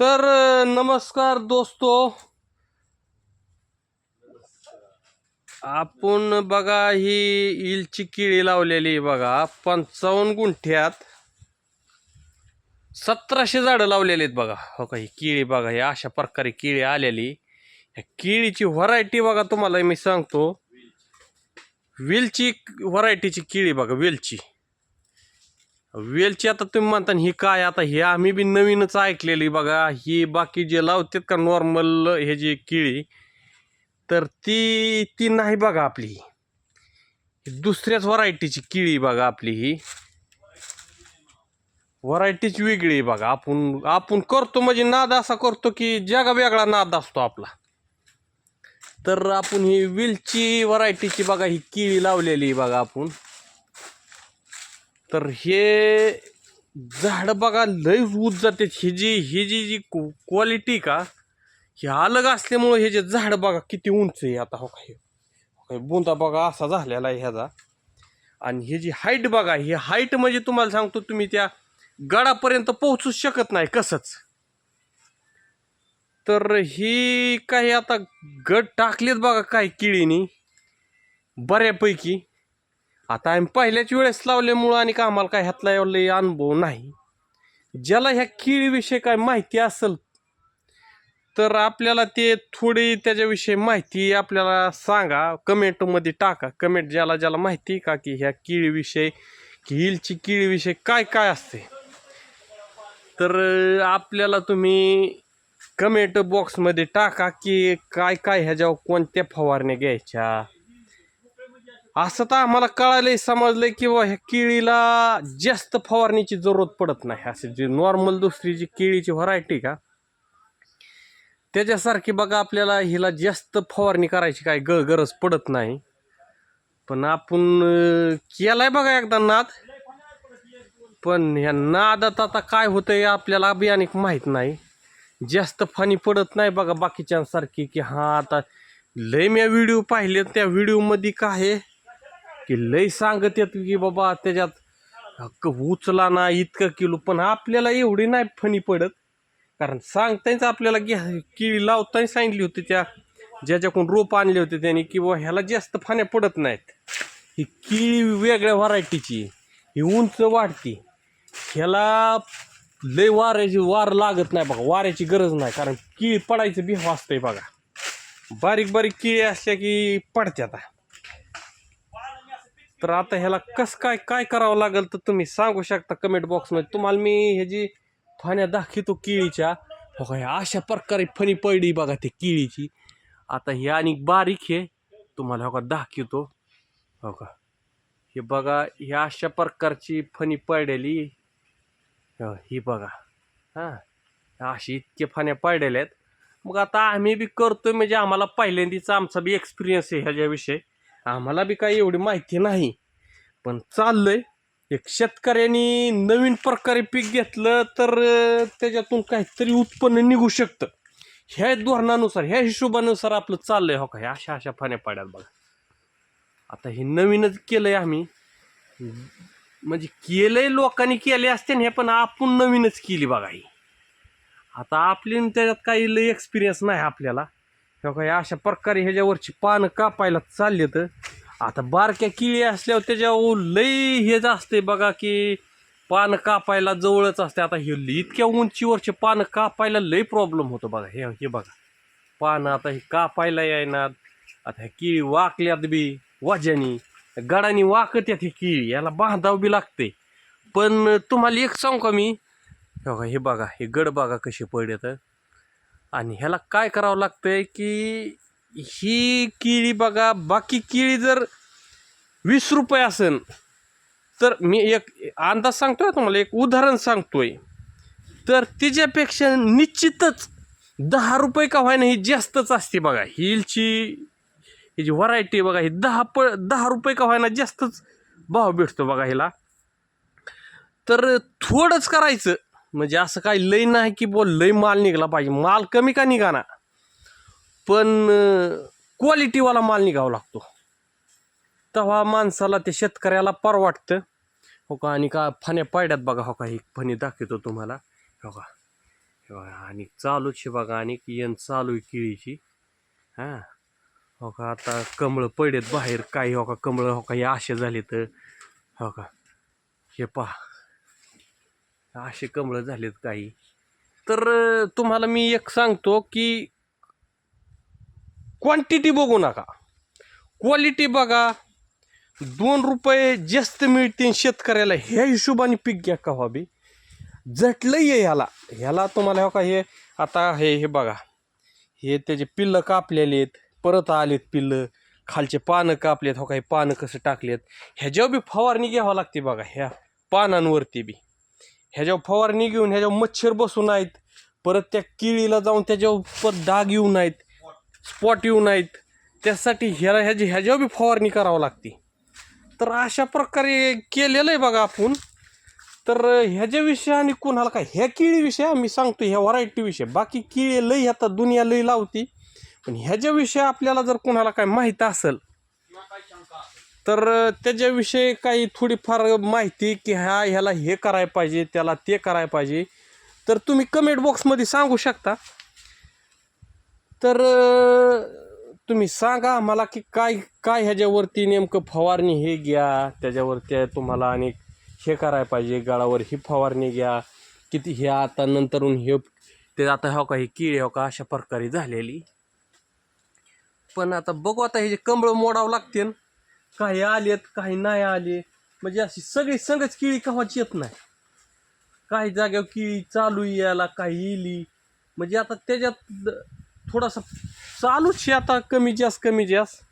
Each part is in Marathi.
तर नमस्कार दोस्तो. आपण बघा ही इलची किळी लावलेली आहे बघा. पंचावन्न गुंठ्यात सतराशे झाडं लावलेली आहेत बघा. हो का ही किळी बघा ही अशा प्रकारे केळी आलेली. ह्या केळीची व्हरायटी बघा तुम्हाला मी सांगतो. वेलची व्हरायटीची किळी बघा वेलची. वेलची आता तुम्ही म्हणता ही काय आता? हे आम्ही बी नवीनच ऐकलेली बघा. ही बाकी जे लावतात का नॉर्मल हे जे केळी तर ती ती नाही बघा आपली. ही दुसऱ्याच व्हरायटीची केळी बघा आपली ही. व्हरायटीच वेगळी आहे बघा. आपण आपण करतो म्हणजे नाद असा करतो की जगा वेगळा नाद असतो आपला. तर आपण ही वेलची व्हरायटीची बघा ही केळी लावलेली आहे बघा आपण. तर हे झाडं बघा लय ऊज जाते. ही जी ही जी जी क्वालिटी का हे अलग असल्यामुळं हे जे झाड बघा किती उंच आहे आता. हो काय हो काय बुंदा बघा असा झालेला आहे ह्याचा. आणि हे जी हाईट बघा ही हाईट म्हणजे तुम्हाला सांगतो तुम्ही त्या गडापर्यंत पोहोचूच शकत नाही कसंच. तर ही काही आता गड टाकलेत बघा काय किळीनी बऱ्यापैकी. आता आम्ही पहिल्याच वेळेस लावल्यामुळं आणि का आम्हाला काय ह्यातला एवढा अनुभव नाही. ज्याला ह्या किळीविषयी काय माहिती असेल तर आपल्याला ते थोडी त्याच्याविषयी माहिती आपल्याला सांगा. कमेंटमध्ये टाका. कमेंट ज्याला ज्याला माहिती का की ह्या किळीविषयी की हिलची किळीविषयी काय काय असते. तर आपल्याला तुम्ही कमेंट बॉक्समध्ये टाका की काय काय ह्याच्यावर कोणत्या फवारण्या घ्यायच्या. असं तर आम्हाला कळालंय समजलंय की बुवा ह्या केळीला जास्त फवारणीची जरूरत पडत नाही. असे जे नॉर्मल दुसरी जी केळीची व्हरायटी का त्याच्यासारखी बघा आपल्याला हिला जास्त फवारणी करायची काय ग गरज पडत नाही. पण आपण केलाय बघा एकदा नाद. पण ह्या नादात आता काय होतंय आपल्याला अभियानिक माहीत नाही. जास्त फणी पडत नाही बघा बाकीच्यांसारखी की हा आता लय मी व्हिडिओ पाहिले त्या व्हिडिओमध्ये काय आहे? की लय सांगत येत की बाबा त्याच्यात उचला ना इतकं किलो. पण आपल्याला एवढी नाही फणी पडत. कारण सांगताच आपल्याला की किळी लावताना सांगितली होती त्या ज्याच्याकडून रोप आणले होते त्यांनी की बुवा ह्याला जास्त फाण्या पडत नाहीत. ही किळी वेगळ्या व्हरायटीची ही उंच वाढती. ह्याला लय वाऱ्याची वार लागत नाही बघा वाऱ्याची गरज नाही. कारण किळी पडायचं बी वाचतंय बघा. बारीक बारीक किळी असल्या की पडत्या आता तर आता ह्याला कसं काय काय करावं लागेल तर तुम्ही सांगू शकता कमेंट बॉक्समध्ये तुम्हाला मी ह्याची फान्या दाखवतो केळीच्या हो का ह्या अशा प्रकारे फणी पडली बघा ते केळीची. आता ही आणि बारीक आहे तुम्हाला हो का दाखवतो. हो का. हे बघा ह्या अशा प्रकारची फणी पडलेली हो, ही बघा. हां अशी इतके फण्या पडलेल्या आहेत. मग आता आम्ही बी करतोय म्हणजे आम्हाला पहिल्यांदाच आमचा बी एक्सपिरियन्स आहे ह्याच्याविषयी. आम्हाला बी काही एवढी माहिती नाही. पण चाललंय एक शेतकऱ्यांनी नवीन प्रकारे पीक घेतलं तर त्याच्यातून काहीतरी उत्पन्न निघू शकतं. ह्या धोरणानुसार ह्या हिशोबानुसार आपलं चाललंय हो काय ह्या अशा अशा फाण्या पाड्यात बघा. आता हे नवीनच केलंय आम्ही. म्हणजे केलंय लोकांनी केले असते ना हे पण आपण नवीनच केली बघा ही. आता आपली त्याच्यात काही लय एक्सपिरियन्स नाही आपल्याला. हे हे अशा प्रकारे ह्याच्यावरची पानं कापायला चालले तर आता बारक्या किळी असल्यावर त्याच्यावर लई हेच असते बघा की पानं कापायला जवळच असते. आता हे इतक्या उंचीवरचे पानं कापायला लई प्रॉब्लेम होतो बघा. हे हे बघा. पानं आता हे कापायला येणार. आता ह्या किळी वाकल्यात बी वजानी गडानी वाकत येत ही किळी. याला बांधावं बी लागते. पण तुम्हाला एक सांगू का मी? हे बघा हे गड बघा कसे पडत आणि ह्याला काय करावं लागतंय की ही केळी बघा बाकी केळी जर वीस रुपये असेल तर मी एक अंदाज सांगतोय तुम्हाला एक उदाहरण सांगतोय. तर तिच्यापेक्षा निश्चितच दहा रुपये का व्हायना ही जास्तच असते बघा. हिलची ही जी व्हरायटी बघा ही दहा प दहा रुपये का व्हायना जास्तच भाव भेटतो बघा हिला. तर थोडंच करायचं म्हणजे असं काही लय नाही की बोल लय माल निघाला पाहिजे. माल कमी का निघाना? पण क्वालिटीवाला माल निघावा लागतो. तेव्हा माणसाला ते शेतकऱ्याला परवाटतं हो का? आणि का फण्या पाड्यात बघा हो का? ही फणी दाखवतो तुम्हाला. हो का? हो, आणि चालूच आहे बघा आणि यन चालू आहे केळीची. हां? हो का? आता कमळं पडेत बाहेर. काही हो का? कमळं हो का? हे असे झाले तर हो का? हे पहा. असे कमळं झालेत काही. तर तुम्हाला मी एक सांगतो की क्वांटिटी बघू नका. क्वालिटी बघा. दोन रुपये जास्त मिळतील शेतकऱ्याला ह्या हिशोबाने पीक घ्या का हो व्हावी जटलंही आहे ह्याला. ह्याला तुम्हाला हो का हे आता हे हे बघा. हे त्याचे पिल्लं कापलेले आहेत. परत आलेत पिल्लं. खालचे पानं कापलेत. हो काही पानं कसं टाकलेत? ह्याच्यावर बी फवारणी घ्यावं लागते बघा. ह्या पानांवरती बी. ह्याच्यावर फवारणी घेऊन ह्याच्यावर मच्छर बसू नाहीत. परत त्या किळीला जाऊन त्याच्यावर परत डाग येऊ नाहीत स्पॉट येऊ नाहीत. त्यासाठी ह्याला ह्याची ह्याच्यावर बी फवारणी करावं लागते. तर अशा प्रकारे केलेलं आहे बघा आपण. तर ह्याच्याविषयी आणि कोणाला काय? ह्या केळीविषयी आम्ही सांगतो ह्या व्हरायटीविषयी बाकी केळी लई आता दुनिया लई लावती. पण ह्याच्याविषयी आपल्याला जर कोणाला काय माहीत असेल तर त्याच्याविषयी काही थोडीफार माहिती की ह्या ह्याला हे करायला पाहिजे त्याला ते करायला पाहिजे. तर तुम्ही कमेंट बॉक्समध्ये सांगू शकता. तर तुम्ही सांगा आम्हाला की काय काय ह्याच्यावरती नेमकं फवारणी हे घ्या त्याच्यावरती तुम्हाला आणि हे करायला पाहिजे गळावर ही फवारणी घ्या किती हे आता नंतरून हे ते आता हो का हे किळे हो का अशा प्रकारे झालेली. पण आता बघू आता हे जे कंबळ मोडावं लागते काही आलेत काही नाही आले. म्हणजे अशी सगळी संगच किळी कवाच येत नाही. काही जागेवर किळी चालू यायला काही इली म्हणजे आता त्याच्यात थोडासा चालूच आता कमी जास्त कमी जास्त.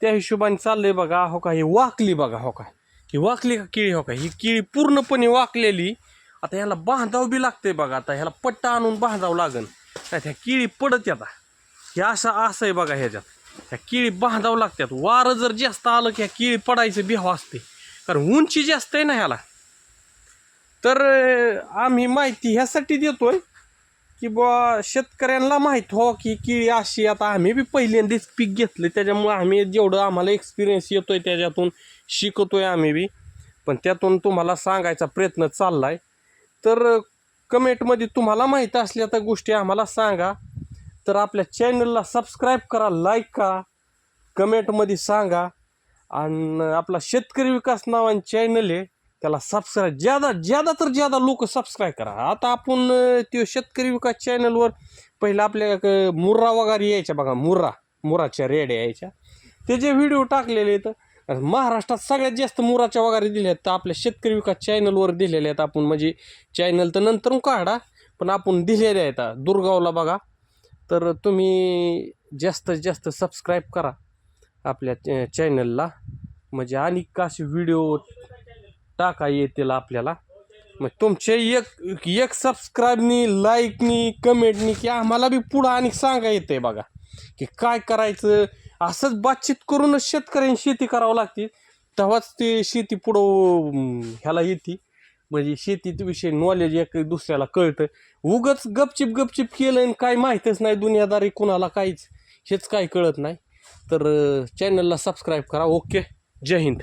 त्या हिशोबाने चाललंय बघा हो का ही वाकली बघा हो का. ही वाकली का किळी हो का. ही किळी पूर्णपणे वाकलेली. आता ह्याला बांधावं बी लागतंय बघा आता ह्याला पट्टा आणून बांधावं लागन. नाही त्या किळी पडत आता हे असं असं आहे बघा ह्याच्यात. ह्या किळी बांधावं लागतात वारं जर जास्त आलं की ह्या किळी पडायचं बिहाव असते. कारण उंची जास्त आहे ना ह्याला. तर आम्ही माहिती ह्यासाठी देतोय की बुवा शेतकऱ्यांना माहीत हो की किळी अशी आता आम्ही बी पहिल्यांदाच पीक घेतलं. त्याच्यामुळे आम्ही जेवढं आम्हाला एक्सपिरियन्स येतोय त्याच्यातून शिकतोय आम्ही बी. पण त्यातून तुम्हाला सांगायचा प्रयत्न चाललाय. तर कमेंटमध्ये तुम्हाला माहीत असल्या त्या गोष्टी आम्हाला सांगा. तर आपल्या चॅनलला सबस्क्राईब करा लाईक करा कमेंटमध्ये सांगा. आणि आपला शेतकरी विकास नावाने चॅनल आहे त्याला सबस्क्राईब ज्यादा ज्यादा तर ज्यादा लोक सबस्क्राईब करा. आता आपण त्यो शेतकरी विकास चॅनलवर पहिलं आपल्या एक, मुर्रा वगैरे यायच्या बघा मुर्रा मुराच्या रेड्या यायच्या. त्याचे व्हिडिओ टाकलेले आहेत महाराष्ट्रात सगळ्यात जास्त मुराच्या वगैरे दिल्या आहेत तर आपल्या शेतकरी विकास चॅनलवर दिलेले आहेत. आपण म्हणजे चॅनल तर नंतर काढा पण आपण दिलेले आहेत. दुर्गावला बघा तर तुम्ही जास्तीत जास्त सबस्क्राईब करा आपल्या चॅनलला म्हणजे अनेक असे व्हिडिओ टाका येतील आपल्याला. मग तुमचे एक एक सबस्क्राईबनी लाईकनी कमेंटनी की आम्हाला बी पुढं आणि सांगा येते बघा. की काय करायचं? असंच बातचीत करूनच शेतकऱ्यांनी शेती करावं लागते. तेव्हाच ते शेती पुढं ह्याला येते. म्हणजे शेतीत विषयी नॉलेज एक दुसऱ्याला कळतं. उगच गपचिप गपचिप केलं आणि काय माहीतच नाही दुनियादारी कुणाला काहीच. हेच काय कळत नाही. तर चॅनलला सबस्क्राईब करा. ओके जय हिंद.